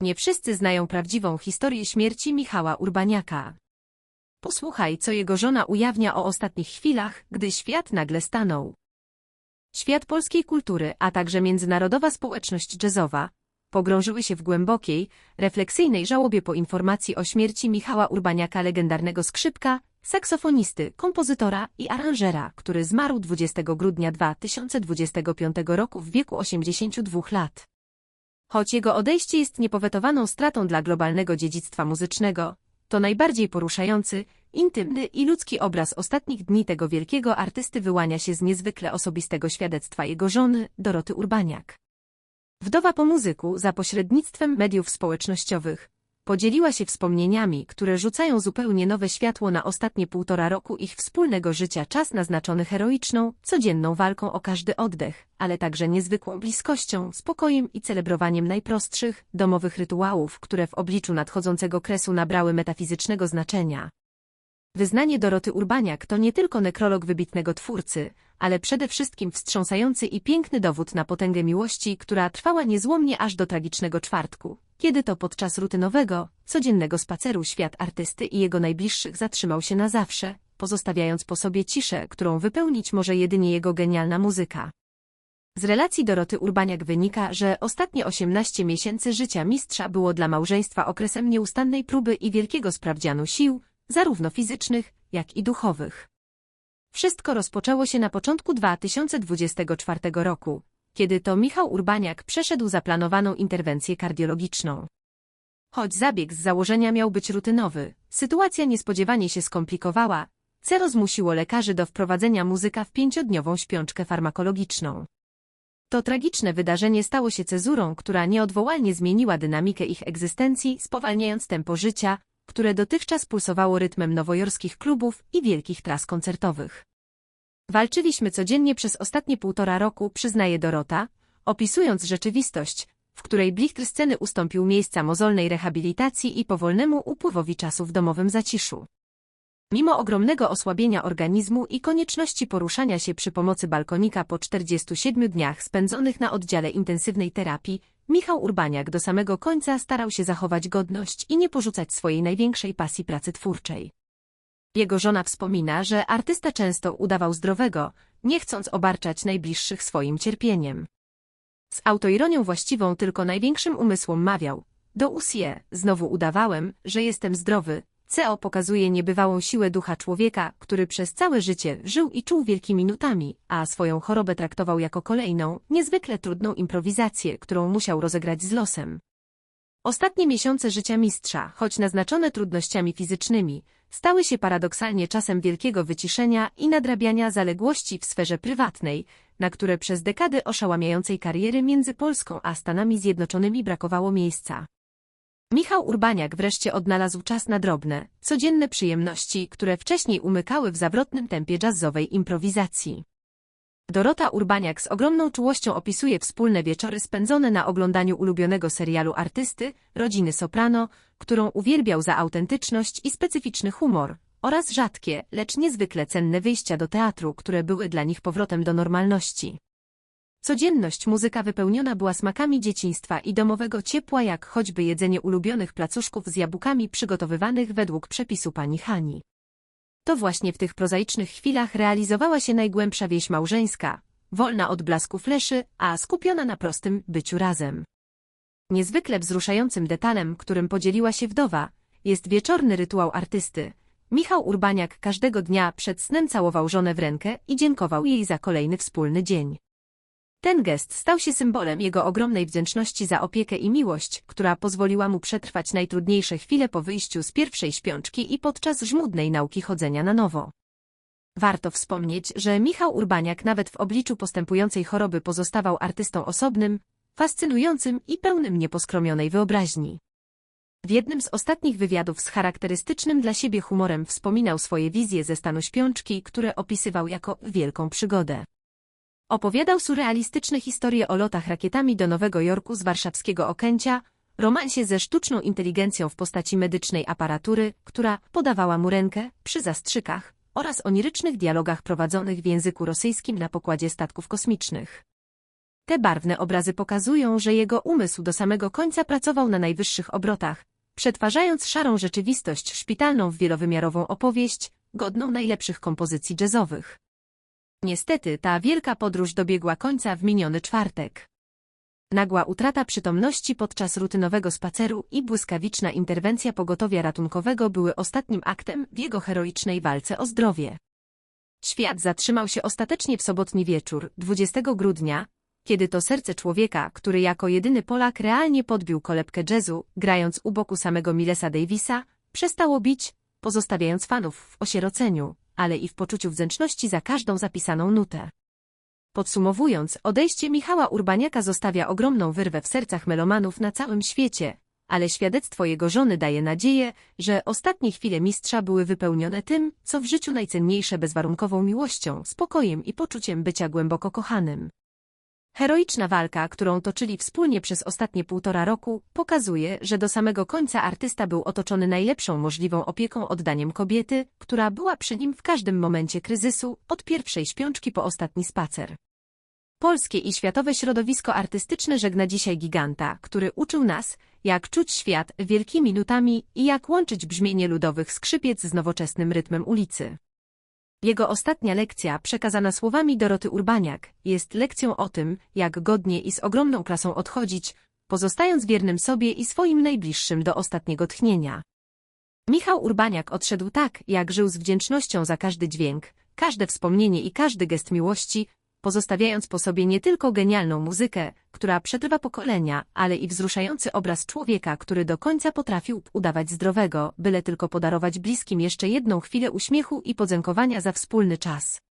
Nie wszyscy znają prawdziwą historię śmierci Michała Urbaniaka. Posłuchaj, co jego żona ujawnia o ostatnich chwilach, gdy świat nagle stanął. Świat polskiej kultury, a także międzynarodowa społeczność jazzowa pogrążyły się w głębokiej, refleksyjnej żałobie po informacji o śmierci Michała Urbaniaka, legendarnego skrzypka, saksofonisty, kompozytora i aranżera, który zmarł 20 grudnia 2025 roku w wieku 82 lat. Choć jego odejście jest niepowetowaną stratą dla globalnego dziedzictwa muzycznego, to najbardziej poruszający, intymny i ludzki obraz ostatnich dni tego wielkiego artysty wyłania się z niezwykle osobistego świadectwa jego żony, Doroty Urbaniak. Wdowa po muzyku, za pośrednictwem mediów społecznościowych, podzieliła się wspomnieniami, które rzucają zupełnie nowe światło na ostatnie półtora roku ich wspólnego życia, czas naznaczony heroiczną, codzienną walką o każdy oddech, ale także niezwykłą bliskością, spokojem i celebrowaniem najprostszych, domowych rytuałów, które w obliczu nadchodzącego kresu nabrały metafizycznego znaczenia. Wyznanie Doroty Urbaniak to nie tylko nekrolog wybitnego twórcy, ale przede wszystkim wstrząsający i piękny dowód na potęgę miłości, która trwała niezłomnie aż do tragicznego czwartku, kiedy to podczas rutynowego, codziennego spaceru świat artysty i jego najbliższych zatrzymał się na zawsze, pozostawiając po sobie ciszę, którą wypełnić może jedynie jego genialna muzyka. Z relacji Doroty Urbaniak wynika, że ostatnie 18 miesięcy życia mistrza było dla małżeństwa okresem nieustannej próby i wielkiego sprawdzianu sił, zarówno fizycznych, jak i duchowych. Wszystko rozpoczęło się na początku 2024 roku, kiedy to Michał Urbaniak przeszedł zaplanowaną interwencję kardiologiczną. Choć zabieg z założenia miał być rutynowy, sytuacja niespodziewanie się skomplikowała, co zmusiło lekarzy do wprowadzenia muzyka w pięciodniową śpiączkę farmakologiczną. To tragiczne wydarzenie stało się cezurą, która nieodwołalnie zmieniła dynamikę ich egzystencji, spowalniając tempo życia, które dotychczas pulsowało rytmem nowojorskich klubów i wielkich tras koncertowych. Walczyliśmy codziennie przez ostatnie półtora roku, przyznaje Dorota, opisując rzeczywistość, w której blichtr sceny ustąpił miejsca mozolnej rehabilitacji i powolnemu upływowi czasu w domowym zaciszu. Mimo ogromnego osłabienia organizmu i konieczności poruszania się przy pomocy balkonika po 47 dniach spędzonych na oddziale intensywnej terapii, Michał Urbaniak do samego końca starał się zachować godność i nie porzucać swojej największej pasji pracy twórczej. Jego żona wspomina, że artysta często udawał zdrowego, nie chcąc obarczać najbliższych swoim cierpieniem. Z autoironią właściwą tylko największym umysłom mawiał, do usie, znowu udawałem, że jestem zdrowy, CO pokazuje niebywałą siłę ducha człowieka, który przez całe życie żył i czuł wielkimi nutami, a swoją chorobę traktował jako kolejną, niezwykle trudną improwizację, którą musiał rozegrać z losem. Ostatnie miesiące życia mistrza, choć naznaczone trudnościami fizycznymi, stały się paradoksalnie czasem wielkiego wyciszenia i nadrabiania zaległości w sferze prywatnej, na które przez dekady oszałamiającej kariery między Polską a Stanami Zjednoczonymi brakowało miejsca. Michał Urbaniak wreszcie odnalazł czas na drobne, codzienne przyjemności, które wcześniej umykały w zawrotnym tempie jazzowej improwizacji. Dorota Urbaniak z ogromną czułością opisuje wspólne wieczory spędzone na oglądaniu ulubionego serialu artysty, Rodziny Soprano, którą uwielbiał za autentyczność i specyficzny humor, oraz rzadkie, lecz niezwykle cenne wyjścia do teatru, które były dla nich powrotem do normalności. Codzienność muzyka wypełniona była smakami dzieciństwa i domowego ciepła jak choćby jedzenie ulubionych placuszków z jabłkami przygotowywanych według przepisu pani Hani. To właśnie w tych prozaicznych chwilach realizowała się najgłębsza wieś małżeńska, wolna od blasku fleszy, a skupiona na prostym byciu razem. Niezwykle wzruszającym detalem, którym podzieliła się wdowa, jest wieczorny rytuał artysty. Michał Urbaniak każdego dnia przed snem całował żonę w rękę i dziękował jej za kolejny wspólny dzień. Ten gest stał się symbolem jego ogromnej wdzięczności za opiekę i miłość, która pozwoliła mu przetrwać najtrudniejsze chwile po wyjściu z pierwszej śpiączki i podczas żmudnej nauki chodzenia na nowo. Warto wspomnieć, że Michał Urbaniak nawet w obliczu postępującej choroby pozostawał artystą osobnym, fascynującym i pełnym nieposkromionej wyobraźni. W jednym z ostatnich wywiadów z charakterystycznym dla siebie humorem wspominał swoje wizje ze stanu śpiączki, które opisywał jako wielką przygodę. Opowiadał surrealistyczne historie o lotach rakietami do Nowego Jorku z warszawskiego Okęcia, romansie ze sztuczną inteligencją w postaci medycznej aparatury, która podawała mu rękę przy zastrzykach oraz onirycznych dialogach prowadzonych w języku rosyjskim na pokładzie statków kosmicznych. Te barwne obrazy pokazują, że jego umysł do samego końca pracował na najwyższych obrotach, przetwarzając szarą rzeczywistość szpitalną w wielowymiarową opowieść, godną najlepszych kompozycji jazzowych. Niestety ta wielka podróż dobiegła końca w miniony czwartek. Nagła utrata przytomności podczas rutynowego spaceru i błyskawiczna interwencja pogotowia ratunkowego były ostatnim aktem w jego heroicznej walce o zdrowie. Świat zatrzymał się ostatecznie w sobotni wieczór, 20 grudnia, kiedy to serce człowieka, który jako jedyny Polak realnie podbił kolebkę jazzu, grając u boku samego Millesa Davisa, przestało bić, pozostawiając fanów w osieroceniu, ale i w poczuciu wdzięczności za każdą zapisaną nutę. Podsumowując, odejście Michała Urbaniaka zostawia ogromną wyrwę w sercach melomanów na całym świecie, ale świadectwo jego żony daje nadzieję, że ostatnie chwile mistrza były wypełnione tym, co w życiu najcenniejsze bezwarunkową miłością, spokojem i poczuciem bycia głęboko kochanym. Heroiczna walka, którą toczyli wspólnie przez ostatnie półtora roku, pokazuje, że do samego końca artysta był otoczony najlepszą możliwą opieką oddaniem kobiety, która była przy nim w każdym momencie kryzysu, od pierwszej śpiączki po ostatni spacer. Polskie i światowe środowisko artystyczne żegna dzisiaj giganta, który uczył nas, jak czuć świat wielkimi nutami i jak łączyć brzmienie ludowych skrzypiec z nowoczesnym rytmem ulicy. Jego ostatnia lekcja, przekazana słowami Doroty Urbaniak, jest lekcją o tym, jak godnie i z ogromną klasą odchodzić, pozostając wiernym sobie i swoim najbliższym do ostatniego tchnienia. Michał Urbaniak odszedł tak, jak żył z wdzięcznością za każdy dźwięk, każde wspomnienie i każdy gest miłości, pozostawiając po sobie nie tylko genialną muzykę, która przetrwa pokolenia, ale i wzruszający obraz człowieka, który do końca potrafił udawać zdrowego, byle tylko podarować bliskim jeszcze jedną chwilę uśmiechu i podziękowania za wspólny czas.